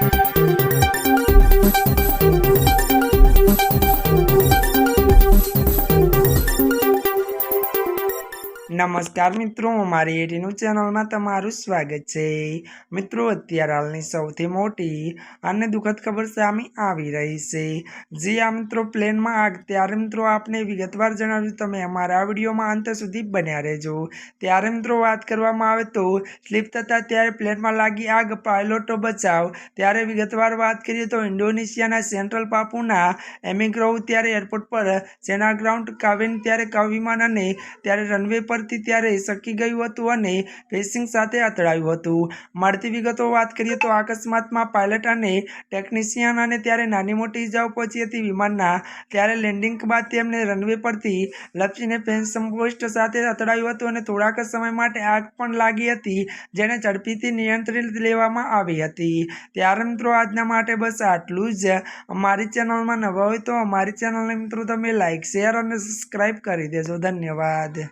Thank you. નમસ્કાર મિત્રો, મારી એટીનું ચેનલમાં તમારું સ્વાગત છે. મિત્રો, અત્યારે હાલની સૌથી મોટી અને દુઃખદ ખબર સામે આવી રહી છે. જે આ મિત્રો, પ્લેનમાં આગ. ત્યારે મિત્રો, આપને વિગતવાર જણાવ્યું, તમે અમારા વિડીયોમાં અંત સુધી બન્યા રહેજો. ત્યારે મિત્રો, વાત કરવામાં આવે તો સ્લીપ થતાં ત્યારે પ્લેનમાં લાગી આગ, પાયલોટો બચાવ. ત્યારે વિગતવાર વાત કરીએ તો ઇન્ડોનેશિયાના સેન્ટ્રલ પાપુના એમિગ્રોવ ત્યારે એરપોર્ટ પર સેના ગ્રાઉન્ડ કાવીને ત્યારે કાવિમાન અને ત્યારે રનવે પરથી ત્યારે સકી ગયું હતું અને ફેસિંગ સાથે અથડાયું હતું. મળતી વિગતો વાત કરીએ તો અકસ્માતમાં પાયલટ અને ટેકનિશિયન અને ત્યારે નાની મોટી ઇજાઓ પહોંચી હતી વિમાનના. ત્યારે લેન્ડિંગ બાદ તેમને રનવે પરથી લપસીને ફેન્સમ પોસ્ટ સાથે અથડાયું હતું અને થોડાક સમય માટે આગ પણ લાગી હતી જેને ઝડપીથી નિયંત્રિત લેવામાં આવી હતી. ત્યારે મિત્રો આજના માટે બસ આટલું જ. અમારી ચેનલમાં નવા હોય તો અમારી ચેનલને મિત્રો તમે લાઈક શેર અને સબસ્ક્રાઈબ કરી દેજો. ધન્યવાદ.